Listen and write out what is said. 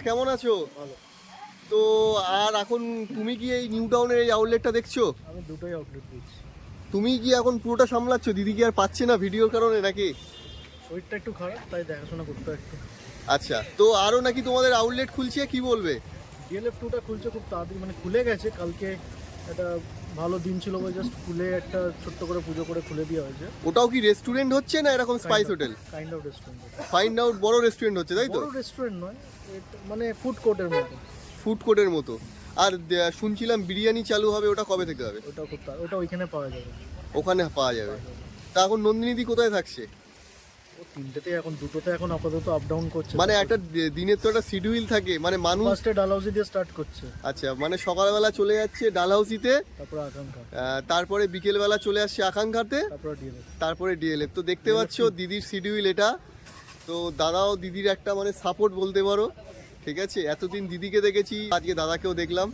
কেমন আছো? তো আর এখন তুমি কি এই নিউ টাউনের এই আউটলেটটা দেখছ? আমি দুটোই আউটলেট দেখছি। তুমি কি এখন পুরোটা সামলাচ্ছ? দিদি কি আর পাচ্ছে না ভিডিওর কারণে নাকি? শরীরটা একটু খারাপ তাই দেখাশোনা করতে একটু। আচ্ছা তো আরও নাকি তোমাদের আউটলেট খুলছে? কি বলবে? ডিএলএফ টুটা খুলছে খুব তাড়াতাড়ি মানে খুলে গেছে কালকে একটা ভালো দিন ছিল বলে জাস্ট খুলে একটা ছোট্ট করে পুজো করে খুলে দেওয়া হয়েছে। ওটাও কি রেস্টুরেন্ট হচ্ছে না এরকম spice hotel kind of restaurant find out বড় রেস্টুরেন্ট হচ্ছে তাই তো? বড় রেস্টুরেন্ট নয় মানে ফুড কোর্টের মতো। ফুড কোর্টের মতো। আর শুনছিলাম বিরিয়ানি চালু হবে ওটা কবে থেকে হবে? ওটা খুব ওটা ওইখানে পাওয়া যাবে। ওখানে পাওয়া যাবে। তা এখন নন্দিনীদি কোথায় থাকছে? তিনটেতে এখন দুটোতে এখন আপাতত আপ ডাউন করছে। মানে একটা দিনের তো একটা শিডিউল থাকে মানে মানুষ ফার্স্টে ডালহাউসি দিয়ে স্টার্ট করছে। আচ্ছা মানে সকালবেলা চলে যাচ্ছে ডালহাউসিতে তারপরে আকাঙ্ক্ষা। তারপরে বিকেলবেলা চলে আসছে আকাঙ্ক্ষাতে তারপরে ডিএলএফ তারপরে ডিএলএফ তো দেখতে পাচ্ছ দিদির শিডিউল এটা। তো দাদাও দিদির একটা মানে সাপোর্ট বলতে পারো ঠিক আছে? এতদিন দিদিকে দেখেছি আজকে দাদাকেও দেখলাম।